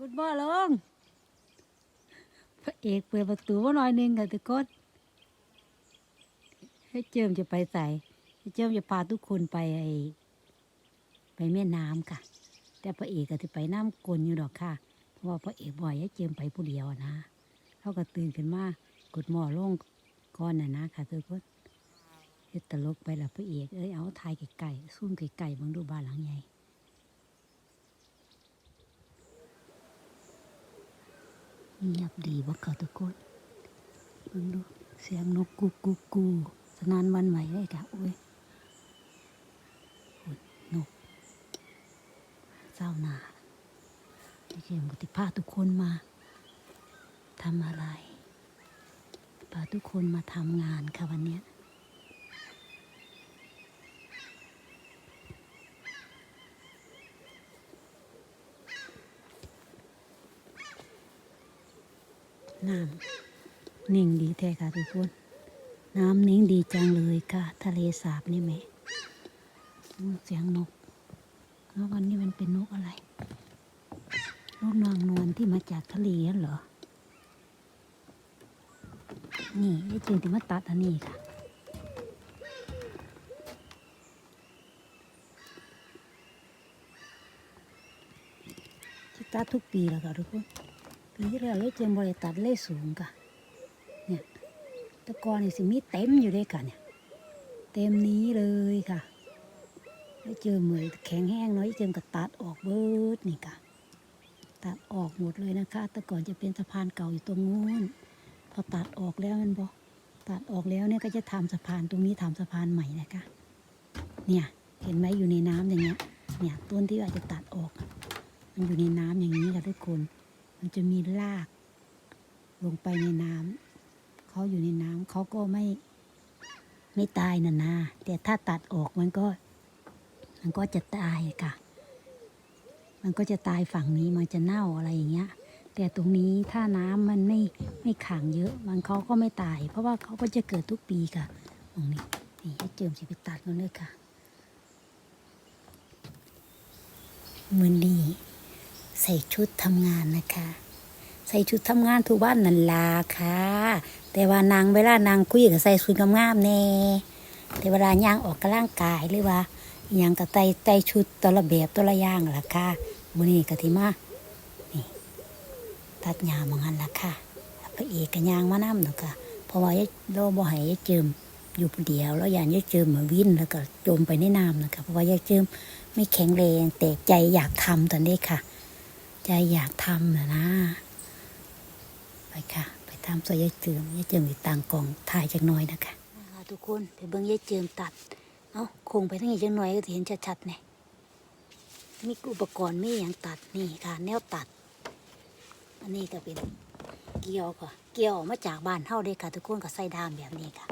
กุดบ่ลงพระเอกเปิดประตูว่าน้อยหนึงค่ะทุกคนให้เจิมจะไปใส่ให้เจิมจะพาทุกคนไปไอไปแม่น้ำค่ะ แต่พระเอกก็จะไปน้ำกลนอยู่ดอกค่ะ เพราะว่าพระเอกบ่อยให้เจิมไปผู้เดียวนะเขาก็ตื่นขึ้นมากดหม้อลงก่อนน่ะนะค่ะทุกคนเฮ็ดตลกไปละพระเอกเอ้ยเอาถ่ายไก่ๆซุ่มไก่ๆเบังดูบ้านหลังใหญ่ เงียบดีบ่เขาทุกคนเบิ่งดูเสียงนกกูกูกูสนานวันไหวเลยกะอุ้ยนกเศร้าหนาที่เกมกติพาทุกคนมาทำอะไรพาทุกคนมาทำงานค่ะวันเนี้ น้ำนิ่งดีแท้ค่ะทุกคนน้ำนิ่งดีจังเลยค่ะ ทะเลสาบนี่แม่เสียงนกแล้ววันนี้มันเป็นนกอะไรนกนางนวลที่มาจากทะเลนั่เหรอ นี่ไอ้จึงที่มาตัดอันนี้ค่ะตัดทุกปีแล้วค่ะทุกคน ปีที่แล้วเลยเจมบริตัดเลยสูงค่ะเนี่ยตะกอนนี่สิมีเต็มอยู่ด้วยกันเนี่ยเต็มนี้เลยค่ะแล้วเจอเหมือนแข็งแห้งน้อยเจมก็ตัดออกเบิดนี่ค่ะ ตัดออกหมดเลยนะคะ แต่ก่อนจะเป็นสะพานเก่าอยู่ตรงนู้นพอตัดออกแล้วมันบอกตัดออกแล้วเนี่ยก็จะทำสะพานตรงนี้ทำสะพานใหม่นะคะ เนี่ยเห็นไหมอยู่ในน้ำอย่างเงี้ย เนี่ยต้นที่อาจจะตัดออก มันอยู่ในน้ำอย่างนี้ค่ะทุกคน มันจะมีราก ลงไปในน้ำเขาอยู่ในน้ำเขาก็ไม่ไม่ตายนะนาแต่ถ้าตัดออกมันก็ มันก็จะตายค่ะ มันก็จะตายฝั่งนี้มันจะเน่าอะไรอย่างเงี้ย แต่ตรงนี้ถ้าน้ำมันไม่ไม่ขังเยอะ มันเขาก็ไม่ตาย เพราะว่าเขาก็จะเกิดทุกปีค่ะ ตรงนี้นี่ให้เจิมสิไปตัดมันเลยค่ะ มือนี้ ใส่ชุดทำงานนะคะ ใส่ชุดทำงานทุกวันนั่นลาค่ะ แต่ว่านางเวลานางคุยก็ใส่ชุดงามๆแน่แต่เวลาย่างออกกำลังกายหรือว่าอย่างก็ใส่ใส่ชุดตัวละแบบตัวละอย่างล่ะค่ะมือนี้ก็ที่มานี่ตัดหญ้าหมองหันล่ะค่ะแล้วพระเอกก็ย่างมาน้ำเนาะค่ะเพราะว่ายายเราบ่ให้ยายเจิมอยู่เดียวแล้วอย่างยายเจิมมาวิ่นแล้วก็จมไปในน้ำนะคะเพราะว่ายายเจิมไม่แข็งแรงแต่ใจอยากทำตอนนี้ค่ะ ใจอยากทำนะนะ ไปค่ะ ไปทำสวยยายเจิมยายเจิมอยู่ต่างกล่องถ่ายจักน่อยนะคะทุกคนไปเบิ่งยายเจิมตัด เอ้าคงไปทั้งอีกจักน่อยก็จะเห็นชัดๆเนี่ยมีอุปกรณ์มีอย่างตัดนี่ค่ะ แนวตัด อันนี้ก็เป็นเกี่ยวค่ะเกี่ยวออกมาจากบ้านเฮาเลยค่ะ ทุกคนก็ใส่ดามแบบนี้ค่ะ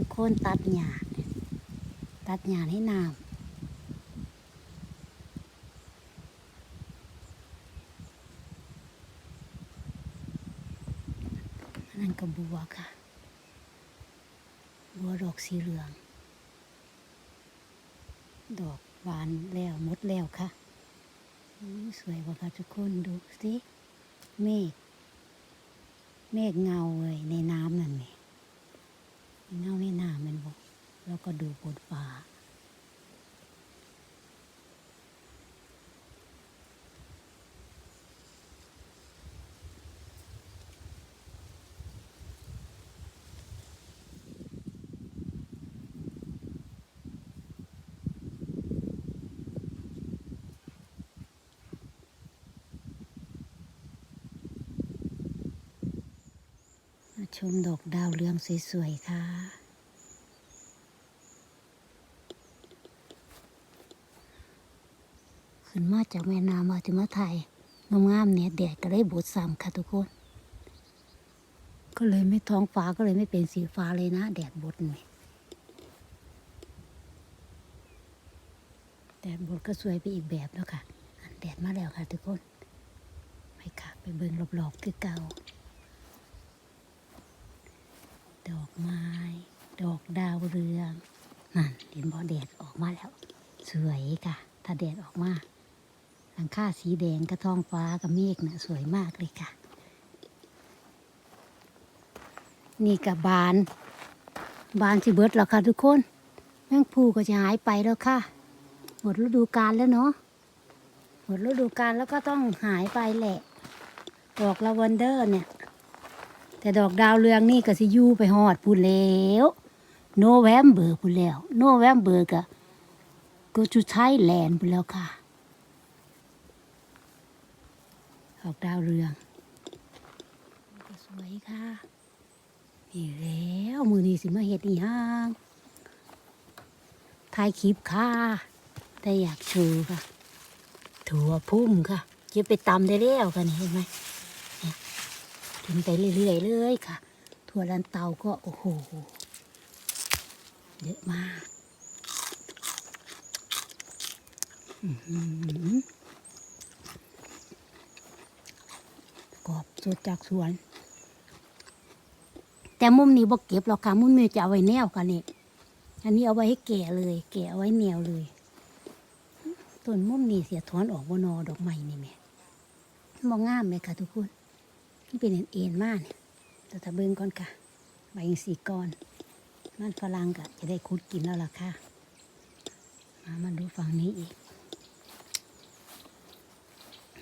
ทุกคนตัดหญ้าตัดหญ้าให้น้ำอันนั่นก็บัวค่ะ บัวดอกสีเหลือง ดอกหวานแล้วมดแล้วค่ะ สวยกว่าค่ะทุกคนดูสิ เมฆ เมฆเงาเลยในน้ำนั่นนี่ เงาในน้ามันบอกแล้วก็ดูบนฟ้า ชมดอกดาวเรืองสวยๆ ค่ะ ขึ้นมาจากแม่น้ำมาถึงมาไทยงามๆเนี่ยแดดก็ได้บดซ้ำค่ะทุกคน ก็เลยไม่ท้องฟ้าก็เลยไม่เป็นสีฟ้าเลยนะ แดดบดนี่แดดบดก็สวยไปอีกแบบแล้วค่ะ แดดมาแล้วค่ะทุกคน ไปค่ะ ไปเบิ่งรอบๆคือเก่า ดอกไม้ ดอกดาวเรืองนั่นเห็นบอแดดออกมาแล้ว สวยค่ะ ถ้าแดดออกมาหลังคาสีแดงกับท้องฟ้ากับเมฆเนะ่ะสวยมากเลยค่ะ นี่กับบาน บานสิเบิร์ดแล้วค่ะทุกคน แมงภูก็จะหายไปแล้วค่ะ หมดฤดูกาลแล้วเนาะหมดฤดูกาลแล้วก็ต้องหายไปแหละดอกลาเวนเดอร์เนี่ย แต่ดอกดาวเรืองนี่ก็สิยู่ไปหอดพูนแล้วโนเวมเบอร์พูนแล้วโนเวมเบอร์ก็ก็จุไทยแลนพูนแล้วค่ะ ดอกดาวเรืองก็สวยค่ะนี่แล้วมือนี้สิมาเฮ็ดอีห้างถ่ายคลิปค่ะแต่อยากโชว์ค่ะ ถั่วพุ่มค่ะจะไปตำได้แล้วกันเห็นไหม กินไปเรื่อยๆเลยค่ะ ถั่วลันเตาก็โอ้โห เยอะมากกรอบสดจากสวน แต่มุมนี้บ่เก็บหรอกค่ะมุมนี้จะเอาไว้แนวกันนี่อันนี้เอาไว้ให้แก่เลย แก่เอาไว้แนวเลยต้นมุมนี้เสียถอนออกบนอดอกไม้นี่แม่มองงามไหมคะทุกคน นี่เป็นเอ็นๆมากเนี่ยแต่ถ้าเบิ้งก่อนค่ะใบยังสีก้อนมันฝรั่งก็จะได้คุดกินแล้วล่ะค่ะ มามาดูฝั่งนี้อีก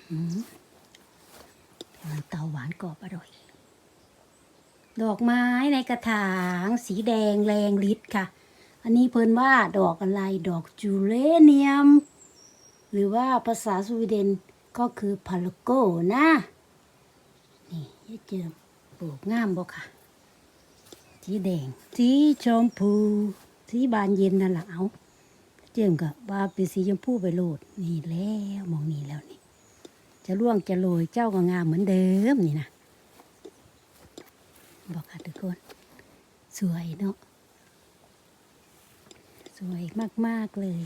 อืมมันเตาหวานกรอบอร่อย ดอกไม้ในกระถางสีแดงแรงฤทธิ์ค่ะ อันนี้เพิ่นว่าดอกอะไรดอกจูเลเนียม หรือว่าภาษาสวีเดนก็คือพาลโกนะ ยายเจิมปลูกงามบ่ค่ะ สีแดง สีชมพู สีบานเย็นนั่นแหละเอาเจิมกับว่าเป็นสีชมพูไปโลดนี่แล้วมองนี่แล้วนี่ จะร่วงจะโรยเจ้าก็งามเหมือนเดิมนี่นะบอกค่ะทุกคน สวยเนาะสวยมาก ๆ เลย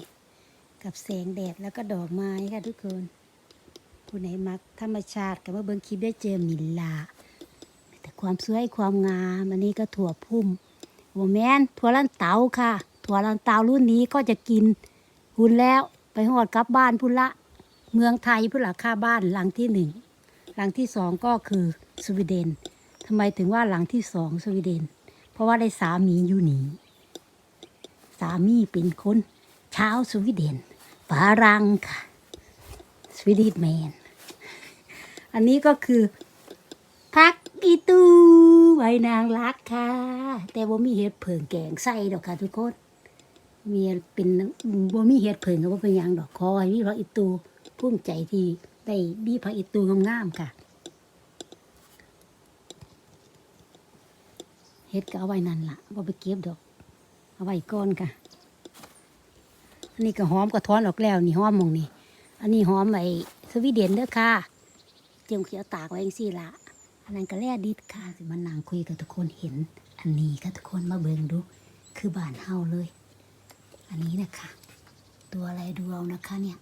กับแสงแดดแล้วก็ดอกไม้ค่ะทุกคน ผู้ไหนมักธรรมชาติกับว่าเบิ้งคลิปได้เจอมิลลา แต่ความสวยความงามอันนี้ก็ถั่วพุ่มโอแมนถั่วลันเตาค่ะ ถั่วลันเตารุ่นนี้ก็จะกินหุ่นแล้วไปหอดกลับบ้านพุ่นละ เมืองไทยพุ่นละค่าบ้านหลังที่หนึ่งหลังที่สองก็คือสวีเดนทำไมถึงว่าหลังที่สองสวีเดน เพราะว่าได้สามีอยู่หนีสามีเป็นคนชาวสวีเดนฝรั่งค่ะสวีเดิชแมนอันนี้ก็คือพัก อีตูใบนางรักค่ะ แต่ว่ามีเห็ดเผิงแกงใส่ดอกค่ะทุกคนมีเป็นบ่มีเห็ดเผิงก็บ่เป็นหยังดอกคอยมีพักอีตูภูมิใจที่ได้มีพักอีตูงามๆค่ะเห็ดก็เอาไว้นั่นล่ะบ่ไปเก็บดอก เอาไว้ก่อนค่ะ อันนี้ก็หอมกระท้อนออกแล้วนี่หอมมองนี่ อันนี้หอมไอ้สวีเดนเด้อค่ะ เจียมเขียวตากไว้จังซี่ละ นนั้นก็แล่ดิดค่ะสิมานั่งคุยกับทุกคนเห็น อันนี้ค่ะทุกคนมาเบิ่งดู คือบ้านเฮาเลย อันนี้นะคะตัวอะไรดูเอานะคะเนี่ย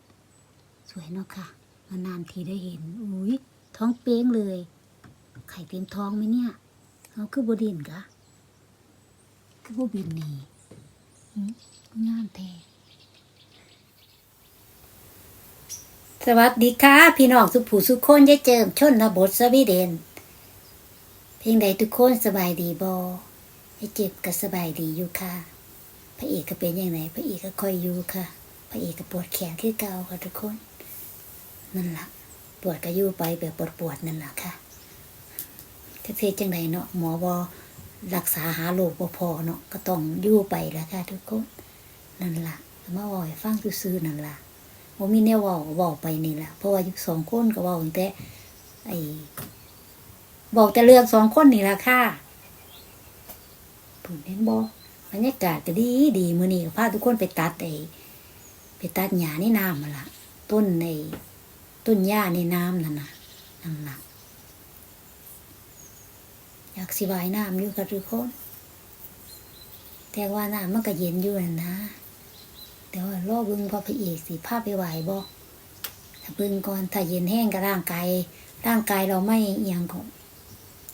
สวยเนาะค่ะมานานทีได้เห็นอุ้ยท้องเป้งเลย ไข่เต็มท้องไหมเนี่ยเอาคือบดินกะคือบบินหนี่งามแท้สวัสดีค่ะ พี่น้องสุผู้สุขคนยายเจิมชนบทสวีเดน เพียงใดทุกคนสบายดีบอยายเจ็บก็สบายดีอยู่ค่ะ พระเอกก็เป็นอย่างไรพระเอกก็คอยอยู่ค่ะ พระเอกก็ปวดแขนคือเก่าค่ะทุกคน นั่นละปวดก็อยู่ไปแบบปวดปวดๆนั่นละค่ะจะเทจังไดเนาะหมอบอรักษาหาโรคบ่พอเนาะก็ต้องอยู่ไปแล้วค่ะ ทุกคน นั่นละมาเว่าให้ฟังซื่อๆนั่นละบ่มีแนวว้าก็เว้าไปนี่แหละเพราะว่ายู่สองคนก็เว้าตั้งแต่ไอ้ บอกแต่เรื่องสองคนนี่ละค่ะผมเห็นบ่บรรยากาศก็ดีดีมือนี้ก็พาทุกคนไปตัดไอ้ไปตัดหญ้าในน้ำมาละต้นในต้นหญ้าในน้ำนั่นน่ะนั่นล่ะอยากสิว่ายน้ำอยู่ค่ะทุกคน แต่ว่าน้ำมันก็เย็นอยู่นั่นนะแต่ว่ารอบึงพอพระเอกสิพาไปไหวบ่ถ้าบึงก่อนถ้าเย็นแห้งกับร่างกายร่างกายเราไม่เอียงของ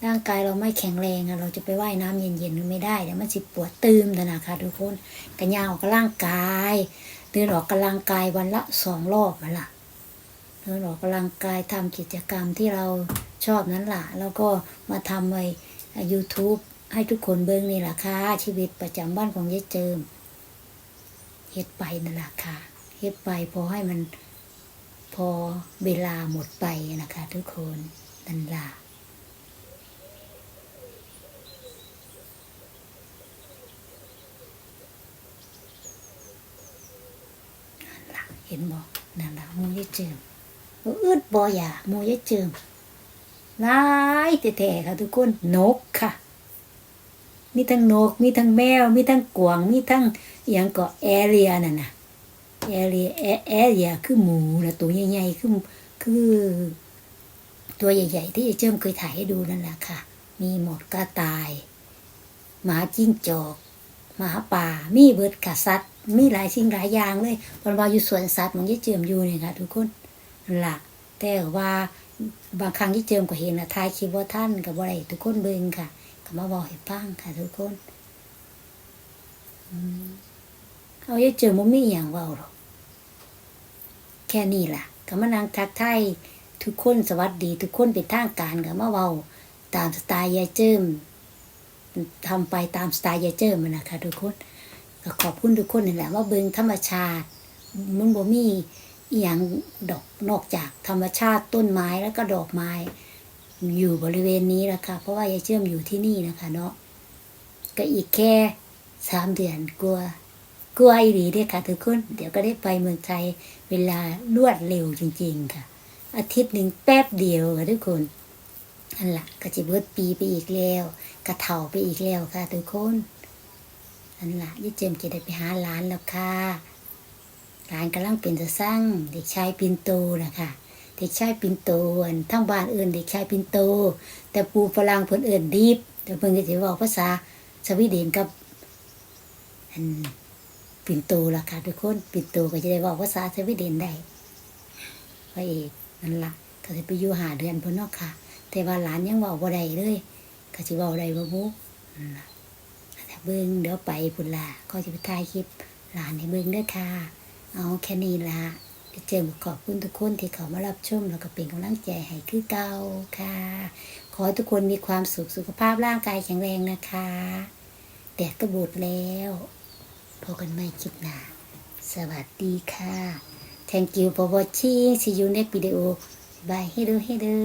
ร่างกายเราไม่แข็งแรงอะเราจะไปว่ายน้ำเย็นๆไม่ได้เดี๋ยวมันสิปวดตืมนะนะคะทุกคนกันยาออกกำลังกายเดินออกกำลังกายวันละสองรอบมาละเดินออกกำลังกายทำกิจกรรมที่เราชอบนั้นล่ะ แล้วก็มาทำไว้ YouTube ให้ทุกคนเบิ่งนี่แหละค่ะ ชีวิตประจำบ้านของยายเจิมเฮ็ดไปนั่นแหละค่ะเฮ็ดไปพอให้มันพอเวลาหมดไปนะคะ ทุกคนนั่นล่ะนั่นล่ะเห็นบ่นั่นละมูยายเจิมอึดบ่อย่ามูยายเจิมลายแท้ๆค่ะทุกคนนกค่ะ มีทั้งนก มีทั้งแมว มีทั้งกวาง มีทั้งอย่างก็แอเรียนั่นนะแอเรียแอแอเรียคือหมูนะตัวใหญ่ๆคือคือตัวใหญ่ ๆ ที่เจิ้มเคยถ่ายให้ดูนั่นแหละค่ะ มีหมดกระต่าย หมาจิ้งจอก หมาป่า มีเบิดกสัตว มีหลายสิ่งหลายอย่างเลยเพราะว่าอยู่สวนสัตว์ของยี่เจิมอยู่เนี่ยค่ะทุกคนนั่นล่ะแต่ว่าบางครั้งยี่เจิมก็เห็นนะทายคลิปว่าท่านกับอะไรทุกคนเบิ่งค่ะก็มาบอกให้ฟังค่ะ ทุกคนเอาอย่เจอมันมีอย่างว่าหรอกแค่นี้ล่ะก็มานั่งทักทายทุกคนสวัสดี ทุกคนเป็นทางการก็มาเว้าตามสไตล์ยายเจิมทำไปตามสไตล์ยายเจิมมันนะคะทุกคน ขอบคุณทุกคนนี่แหละว่าเบิงธรรมชาติมันบ่มีอหย่างดอกนอกจากธรรมชาติต้นไม้แล้วก็ดอกไม้ อยู่บริเวณนี้ละค่ะเพราะว่ายายเชื่อมอยู่ที่นี่นะคะ เนาะก็อีกแค่สามเดือนกลัวกลัวอีหลีเด้ค่ะทุกคนเดี๋ยวก็ได้ไปเมืองไทยเวลารวดเร็วจริง ๆ ค่ะ อาทิตย์หนึ่งแป๊บเดียวค่ะทุกคนอันละก็จะเบิดปีไปอีกแล้วกระเถาไปอีกแล้วค่ะทุกคน อันละยี่เจมส์จะได้ไปหาหลานแล้วค่ะหลานกำลังเป็นจะสร้างเด็กชายปินโตนะคะเด็กชายปินโตอันทั้งบ้านเอื่นเด็กชายปินโต แต่ปูฝรั่งเพิ่นเอื่นดีฟแต่เพิ่นก็สิเว้าภาษาสวีเดนกับอันปินโตล่ะค่ะทุกคนปินโตก็จะได้เว้าภาษาสวีเดนได้พระเอกนั่นล่ะก็สิไปอยู่หาเดือนพนเนาะค่ะ แต่ว่าหลานยังเว้าบ่ได้เลยก็สิเว้าได้บ่บุนั่นล่ะแต่ เบิ่งเดี๋ยวไปพุ่นละก็สิไปถ่ายคลิปหลานให้เบิ่งด้อค่ะ เอาแค่นี้ละเจมขอบคุณทุกคนที่เขามารับชมแล้วก็เป็นกำลังใจให้คือเก่าค่ะ ขอให้ทุกคนมีความสุขสุขภาพร่างกายแข็งแรงนะคะแดดก็บูดแล้วพบกันใหม่คลิปหน้าสวัสดีค่ะ Thank you for watching see you next video bye ให้ดูให้ดู